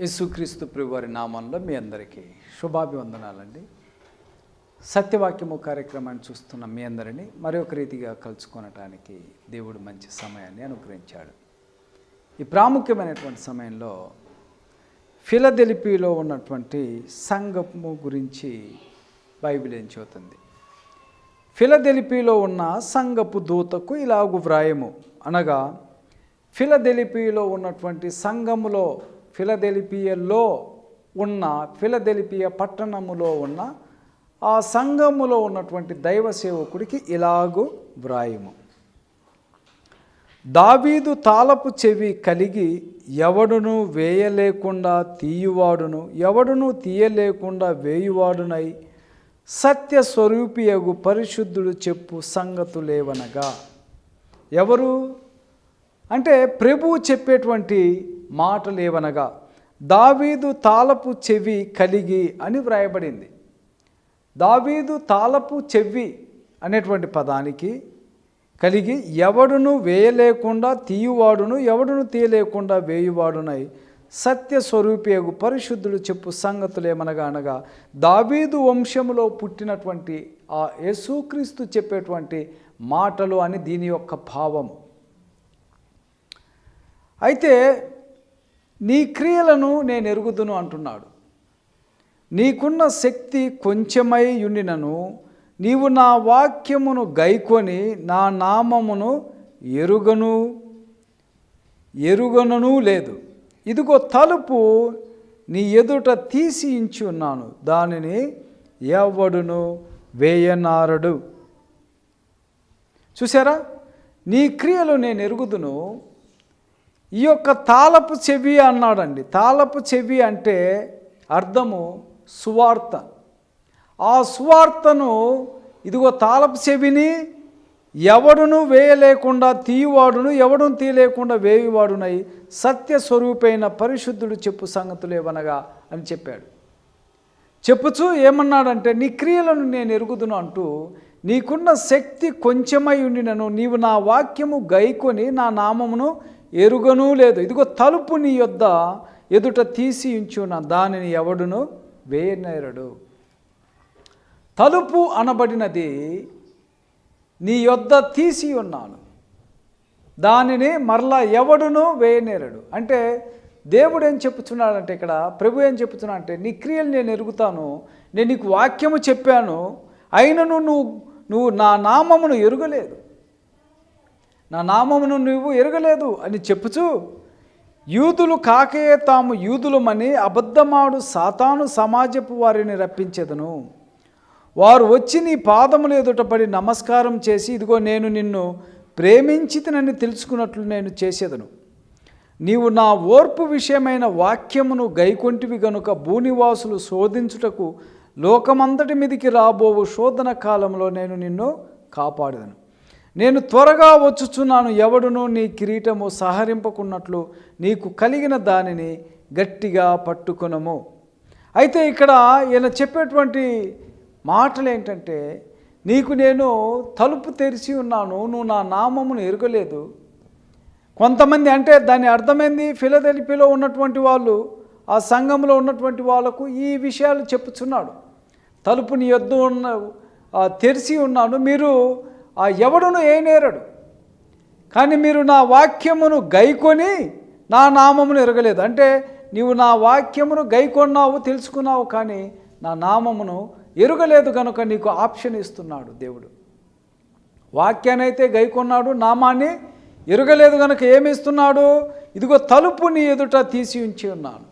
యేసుక్రీస్తు ప్రభువారి నామంలో మీ అందరికీ శుభాభివందనాలండి. సత్యవాక్యము కార్యక్రమాన్ని చూస్తున్న మీ అందరినీ మరొక రీతిగా కలుసుకొనటానికి దేవుడు మంచి సమయాన్ని అనుగ్రహించాడు. ఈ ప్రాముఖ్యమైనటువంటి సమయంలో ఫిలదెలిపిలో ఉన్నటువంటి సంఘము గురించి బైబిల్ ఏం చెబుతుంది? ఫిలదెలిపిలో ఉన్న సంఘపు దూతకు ఇలాగు వ్రాయము అనగా ఫిలదెలిపిలో ఉన్నటువంటి సంఘములో ఫిలదెలిపియలో ఉన్న ఫిలదెలిపియ పట్టణములో ఉన్న ఆ సంఘములో ఉన్నటువంటి దైవ సేవకుడికి ఇలాగు వ్రాయము. దావీదు తాళపు చెవి కలిగి ఎవడును వేయలేకుండా తీయువాడును ఎవడును తీయలేకుండా వేయువాడునై సత్య స్వరూపియగు పరిశుద్ధుడు చెప్పు సంగతులేవనగా ఎవరు? అంటే ప్రభువు చెప్పేటువంటి మాటలేవనగా దావీదు తాళపు చెవి కలిగి అని వ్రాయబడింది. దావీదు తాళపు చెవి అనేటువంటి పదానికి కలిగి ఎవడును వేయలేకుండా తీయువాడును ఎవడును తీయలేకుండా వేయువాడునై సత్య స్వరూపేగు పరిశుద్ధుడు చెప్పు సంగతులేమనగా అనగా దావీదు వంశములో పుట్టినటువంటి ఆ యేసుక్రీస్తు చెప్పేటువంటి మాటలు అని దీని యొక్క భావం అయితే నీ క్రియలను నేను ఎరుగుదును అంటున్నాడు. నీకున్న శక్తి కొంచెమై ఉండినను నీవు నా వాక్యమును గైకొని నా నామమును ఎరుగను. ఎరుగనను లేదు. ఇదిగో తలుపు నీ ఎదుట తీసి ఇంచి ఉన్నాను. దానిని ఎవడును వేయనారడు? చూసారా నీ క్రియలు నేను ఎరుగుదును ఈ యొక్క తాళపు చెవి అన్నాడండి. తాలపు చెవి అంటే అర్థము సువార్త. ఆ సువార్తను ఇదిగో తాళపు చెవిని ఎవడును వేయలేకుండా తీయవాడును ఎవడును తీయలేకుండా వేయువాడునై సత్య స్వరూపైన పరిశుద్ధుడు చెప్పు సంగతులేవనగా అని చెప్పాడు. చెప్పుచు ఏమన్నాడంటే నీ క్రియలను నేను ఎరుగుదును అంటూ నీకున్న శక్తి కొంచెమై ఉండినను నీవు నా వాక్యము గైకొని నా నామమును ఎరుగనూ లేదు. ఇదిగో తలుపు నీ యొద్ద ఎదుట తీసి ఉంచున దానిని ఎవడును వేయనేరడు. తలుపు అనబడినది నీ యొద్ద తీసి ఉన్నాను. దానిని మరలా ఎవడును వేయనేరడు. అంటే దేవుడు ఏం చెప్పుచున్నాడంటే ఇక్కడ ప్రభు ఏం చెప్పుచున్నా అంటే నీ క్రియలు నేను ఎరుగుతాను నేను నీకు వాక్యము చెప్పాను అయినను నువ్వు నువ్వు నా నామమును ఎరుగలేదు. నా నామమును నువ్వు ఎరగలేదు అని చెప్పుచు యూదులు కాకయే తాము యూదులమని అబద్ధమాడు సాతాను సమాజపు వారిని రప్పించెదను. వారు వచ్చి నీ పాదములు ఎదుటపడి నమస్కారం చేసి ఇదిగో నేను నిన్ను ప్రేమించితినని తెలుసుకున్నట్లు నేను చేసేదను. నీవు నా ఓర్పు విషయమైన వాక్యమును గైకొంటివి గనుక భూనివాసులు శోధించుటకు లోకమంతటి మీదికి రాబోవు శోధన కాలంలో నేను నిన్ను కాపాడదను. నేను త్వరగా వచ్చుచున్నాను ఎవడును నీ కిరీటము సహరింపకున్నట్లు నీకు కలిగిన దానిని గట్టిగా పట్టుకునము. అయితే ఇక్కడ ఈయన చెప్పేటువంటి మాటలు ఏంటంటే నీకు నేను తలుపు తెరిచి ఉన్నాను నువ్వు నా నామమును ఎరగలేదు. కొంతమంది అంటే దాని అర్థమైంది? ఫిలదెలిపిలో ఉన్నటువంటి వాళ్ళు ఆ సంఘంలో ఉన్నటువంటి వాళ్ళకు ఈ విషయాలు చెప్పుచున్నాడు. తలుపు నీ ఉన్న తెరిచి ఉన్నాను మీరు ఆ ఎవడును ఏ నేరడు? కానీ మీరు నా వాక్యమును గైకొని నా నామమును ఎరగలేదు. అంటే నీవు నా వాక్యమును గైకొన్నావు తెలుసుకున్నావు కానీ నా నామమును ఎరుగలేదు కనుక నీకు ఆప్షన్ ఇస్తున్నాడు దేవుడు. వాక్యానైతే గైకొన్నాడు నామాన్ని ఎరుగలేదు కనుక ఏమిస్తున్నాడు ఇదిగో తలుపు నీ ఎదుట తీసి ఉంచి ఉన్నాను.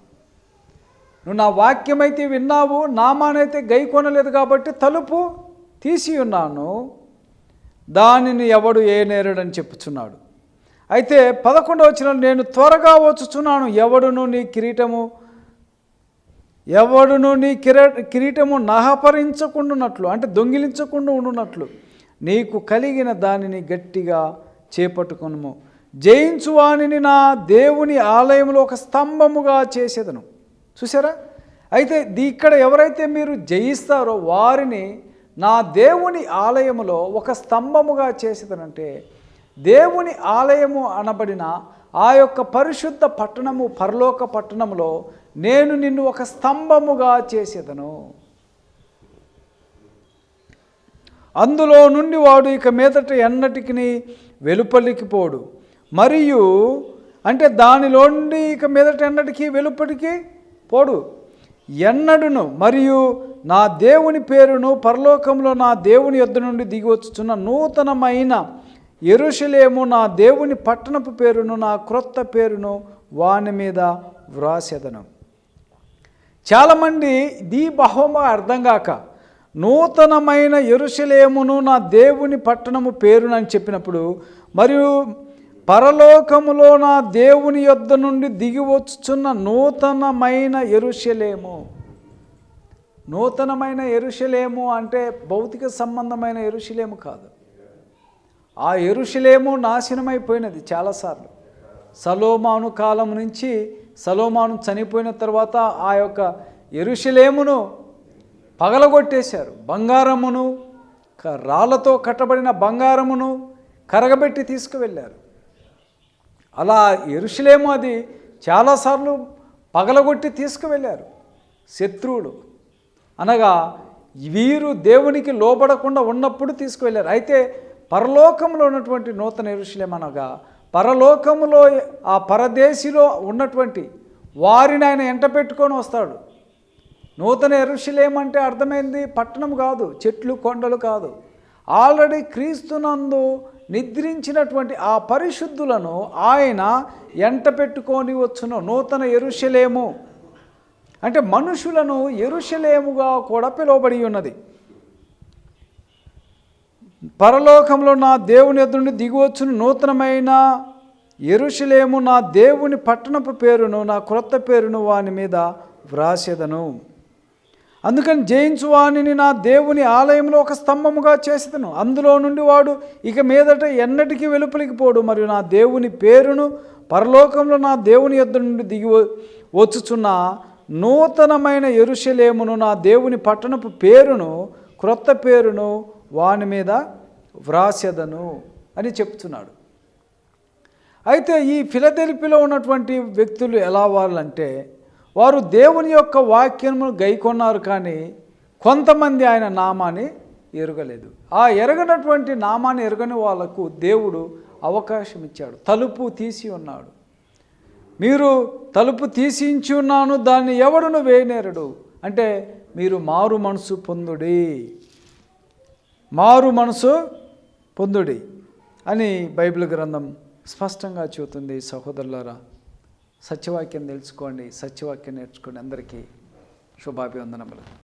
నువ్వు నా వాక్యమైతే విన్నావు నామానైతే గైకొనలేదు కాబట్టి తలుపు తీసి ఉన్నాను. దానిని ఎవడు ఏ నేరడని చెప్పుచున్నాడు? అయితే పదకొండవ వచ్చిన నేను త్వరగా వచ్చుచున్నాను. ఎవడును నీ కిరీటము? ఎవడును నీ కిర కిరీటము నహపరించకుండానట్లు అంటే దొంగిలించకుండా ఉండునట్లు నీకు కలిగిన దానిని గట్టిగా చేపట్టుకును జయించువాణిని నా దేవుని ఆలయంలో ఒక స్తంభముగా చేసేదను. చూసారా అయితే దీ- ఇక్కడ ఎవరైతే మీరు జయిస్తారో వారిని నా దేవుని ఆలయములో ఒక స్తంభముగా చేసేదనంటే దేవుని ఆలయము అనబడిన ఆ యొక్క పరిశుద్ధ పట్టణము పరలోక పట్టణములో నేను నిన్ను ఒక స్తంభముగా చేసేదను. అందులో నుండి వాడు ఇక మీదట ఎన్నటికి వెలుపలికి పోడు. మరియు అంటే దానిలోండి ఇక మీదట ఎన్నటికి వెలుపలికి పోడు? ఎన్నడును మరియు నా దేవుని పేరును పరలోకంలో నా దేవుని యొద్ద నుండి దిగివచ్చుచున్న నూతనమైన ఎరుషలేము నా దేవుని పట్టణపు పేరును నా క్రొత్త పేరును వాని మీద వ్రాసెదను. చాలామంది దీ బహుమ అర్థం కాక నూతనమైన ఎరుషలేమును నా దేవుని పట్టణము పేరునని చెప్పినప్పుడు మరియు పరలోకములో నా దేవుని యొద్ద నుండి దిగి వచ్చుచున్న నూతనమైన ఎరుషలేము. నూతనమైన ఎరుషలేము అంటే భౌతిక సంబంధమైన ఎరుషలేము కాదు. ఆ ఎరుషలేము నాశనమైపోయినది చాలాసార్లు. సలోమాను కాలం నుంచి సలోమాను చనిపోయిన తర్వాత ఆ యొక్క ఎరుషలేమును పగలగొట్టేశారు. బంగారమును రాళ్ళతో రాళ్ళతో కట్టబడిన బంగారమును కరగబెట్టి తీసుకువెళ్ళారు. అలా ఎరుషలేము అది చాలాసార్లు పగలగొట్టి తీసుకువెళ్ళారు. శత్రువులు అనగా వీరు దేవునికి లోబడకుండా ఉన్నప్పుడు తీసుకువెళ్ళారు. అయితే పరలోకంలో ఉన్నటువంటి నూతన ఎరుషులేం అనగా పరలోకములో ఆ పరదేశిలో ఉన్నటువంటి వారిని ఆయన ఎంట పెట్టుకొని వస్తాడు. నూతన ఎరుషులేమంటే అర్థమైంది పట్టణం కాదు చెట్లు కొండలు కాదు. ఆల్రెడీ క్రీస్తునందు నిద్రించినటువంటి ఆ పరిశుద్ధులను ఆయన ఎంట పెట్టుకొని వచ్చును నూతన ఎరుషలేము. అంటే మనుషులను ఎరుషలేముగా కూడా పిలువబడి ఉన్నది. పరలోకంలో నా దేవుని ఎదురుని దిగువచ్చును నూతనమైన ఎరుషలేము నా దేవుని పట్టణపు పేరును నా క్రొత్త పేరును వాని మీద వ్రాసేదను. అందుకని జయించువాణిని నా దేవుని ఆలయంలో ఒక స్తంభముగా చేసేదను. అందులో నుండి వాడు ఇక మీదట ఎన్నటికీ వెలుపలికి పోడు మరియు నా దేవుని పేరును పరలోకంలో నా దేవుని యొద్ద నుండి దిగి వచ్చుచున్న నూతనమైన ఎరుషలేమును నా దేవుని పట్టణపు పేరును క్రొత్త పేరును వాని మీద వ్రాసెదను అని చెప్తున్నాడు. అయితే ఈ ఫిలదెల్పిలో ఉన్నటువంటి వ్యక్తులు ఎలా వాళ్ళంటే వారు దేవుని యొక్క వాక్యమును గైకొన్నారు కానీ కొంతమంది ఆయన నామాన్ని ఎరగలేదు. ఆ ఎరగనటువంటి నామాన్ని ఎరగని వాళ్ళకు దేవుడు అవకాశం ఇచ్చాడు. తలుపు తీసి ఉన్నాడు. మీరు తలుపు తీసించి ఉన్నాను దాన్ని ఎవడును వేయనేరడు? అంటే మీరు మారు మనసు పొందుడి. మారు మనసు పొందుడి అని బైబిల్ గ్రంథం స్పష్టంగా చూతుంది సహోదరులారా. సత్యవాక్యం తెలుసుకోండి సత్యవాక్యం నేర్చుకోండి. అందరికీ శుభాభివందనములు.